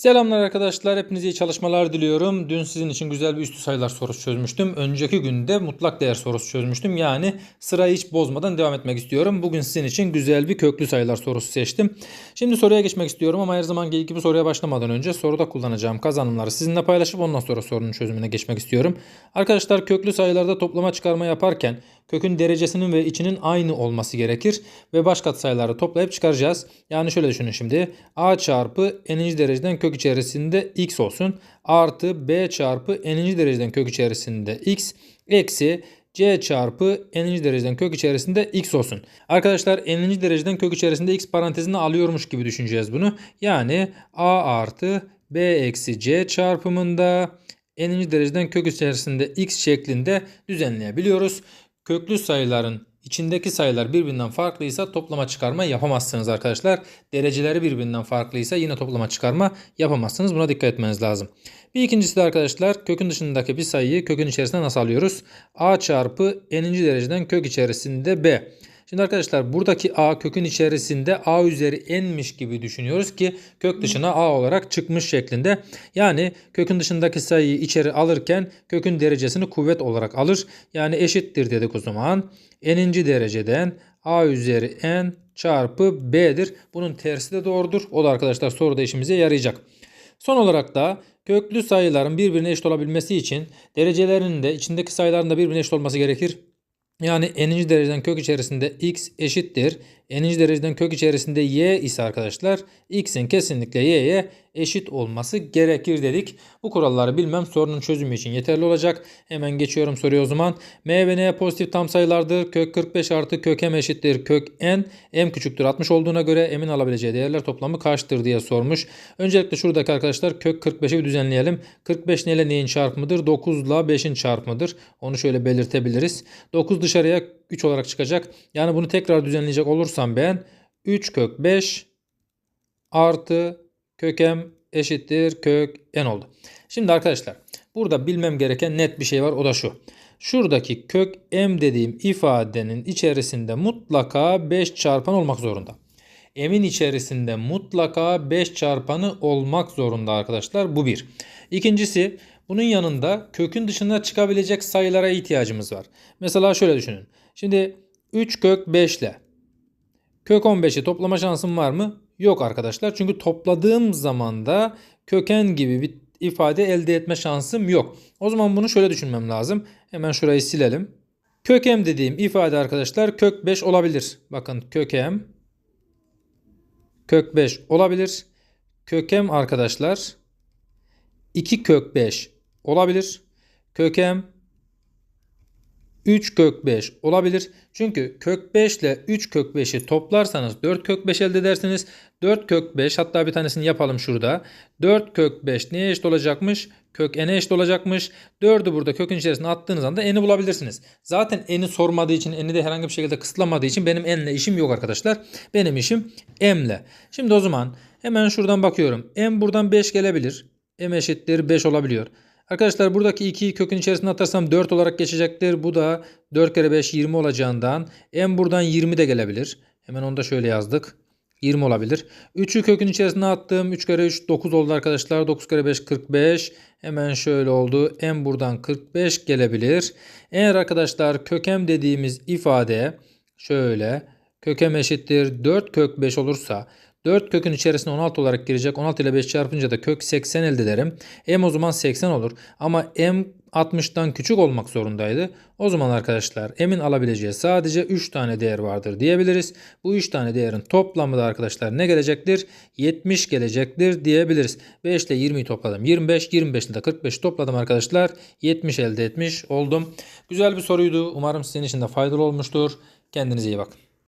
Selamlar arkadaşlar. Hepinize iyi çalışmalar diliyorum. Dün sizin için güzel bir üstü sayılar sorusu çözmüştüm. Önceki günde mutlak değer sorusu çözmüştüm. Yani sırayı hiç bozmadan devam etmek istiyorum. Bugün sizin için güzel bir köklü sayılar sorusu seçtim. Şimdi soruya geçmek istiyorum ama her zaman gibi soruya başlamadan önce soruda kullanacağım kazanımları sizinle paylaşıp ondan sonra sorunun çözümüne geçmek istiyorum. Arkadaşlar köklü sayılarda toplama çıkarma yaparken kökün derecesinin ve içinin aynı olması gerekir ve baş katsayıları toplayıp çıkaracağız. Yani şöyle düşünün şimdi. A çarpı n'inci dereceden kök içerisinde x olsun. Artı b çarpı n'inci dereceden kök içerisinde x eksi c çarpı n'inci dereceden kök içerisinde x olsun. Arkadaşlar n'inci dereceden kök içerisinde x parantezine alıyormuş gibi düşüneceğiz bunu. Yani a artı b eksi c çarpımında n'inci dereceden kök içerisinde x şeklinde düzenleyebiliyoruz. Köklü sayıların içindeki sayılar birbirinden farklıysa toplama çıkarma yapamazsınız arkadaşlar. Dereceleri birbirinden farklıysa yine toplama çıkarma yapamazsınız. Buna dikkat etmeniz lazım. Bir ikincisi de arkadaşlar kökün dışındaki bir sayıyı kökün içerisinde nasıl alıyoruz? A çarpı n'inci dereceden kök içerisinde b. Şimdi arkadaşlar buradaki a kökün içerisinde a üzeri n'miş gibi düşünüyoruz ki kök dışına a olarak çıkmış şeklinde. Yani kökün dışındaki sayıyı içeri alırken kökün derecesini kuvvet olarak alır. Yani eşittir dedik o zaman. n'inci dereceden a üzeri n çarpı b'dir. Bunun tersi de doğrudur. O da arkadaşlar soruda işimize yarayacak. Son olarak da köklü sayıların birbirine eşit olabilmesi için derecelerinin de içindeki sayıların da birbirine eşit olması gerekir. Yani n'inci dereceden kök içerisinde x eşittir. n'inci dereceden kök içerisinde y ise arkadaşlar x'in kesinlikle y'ye eşit olması gerekir dedik. Bu kuralları bilmem sorunun çözümü için yeterli olacak. Hemen geçiyorum soruya o zaman. M ve N pozitif tam sayılardır. Kök 45 artı kök M eşittir. Kök N M küçüktür 60 olduğuna göre M'in alabileceği değerler toplamı kaçtır diye sormuş. Öncelikle şuradaki arkadaşlar kök 45'i bir düzenleyelim. 45 neyle neyin çarpımıdır? 9 ile 5'in çarpımıdır. Onu şöyle belirtebiliriz. 9 dışarıya 3 olarak çıkacak. Yani bunu tekrar düzenleyecek olursam ben 3 kök 5 artı kök m eşittir kök n oldu. Şimdi arkadaşlar burada bilmem gereken net bir şey var o da şu. Şuradaki kök m dediğim ifadenin içerisinde mutlaka 5 çarpan olmak zorunda. M'in içerisinde mutlaka 5 çarpanı olmak zorunda arkadaşlar. Bu bir. İkincisi bunun yanında kökün dışına çıkabilecek sayılara ihtiyacımız var. Mesela şöyle düşünün. Şimdi 3 kök 5 ile kök 15'i toplama şansım var mı? Yok arkadaşlar. Çünkü topladığım zaman da köken gibi bir ifade elde etme şansım yok. O zaman bunu şöyle düşünmem lazım. Hemen şurayı silelim. Kökem dediğim ifade arkadaşlar kök 5 olabilir. Bakın kökem kök 5 olabilir. Kökem arkadaşlar 2 kök 5 olabilir. Kökem 3 kök 5 olabilir. Çünkü kök 5 ile 3 kök 5'i toplarsanız 4 kök 5 elde edersiniz. 4 kök 5 hatta bir tanesini yapalım şurada. 4 kök 5 neye eşit olacakmış? Kök n'e eşit olacakmış. 4'ü burada kökün içerisine attığınız anda n'i bulabilirsiniz. Zaten n'i sormadığı için n'i de herhangi bir şekilde kısıtlamadığı için benim n'le işim yok arkadaşlar. Benim işim m'le. Şimdi o zaman hemen şuradan bakıyorum. m buradan 5 gelebilir. m eşittir 5 olabiliyor. Arkadaşlar buradaki 2'yi kökün içerisine atarsam 4 olarak geçecektir. Bu da 4 kere 5 20 olacağından m buradan 20 de gelebilir. Hemen onu da şöyle yazdık. 20 olabilir. 3'ü kökün içerisine attım. 3 kere 3 9 oldu arkadaşlar. 9 kere 5 45. Hemen şöyle oldu. M buradan 45 gelebilir. Eğer arkadaşlar kökem dediğimiz ifade şöyle kökem eşittir 4 kök 5 olursa 4 kökün içerisine 16 olarak girecek. 16 ile 5 çarpınca da kök 80 elde ederim. M o zaman 80 olur. Ama M 60'tan küçük olmak zorundaydı. O zaman arkadaşlar M'in alabileceği sadece 3 tane değer vardır diyebiliriz. Bu 3 tane değerin toplamı da arkadaşlar ne gelecektir? 70 gelecektir diyebiliriz. 5 ile 20'yi topladım. 25, 25 ile de 45 topladım arkadaşlar. 70 elde etmiş oldum. Güzel bir soruydu. Umarım sizin için de faydalı olmuştur. Kendinize iyi bakın.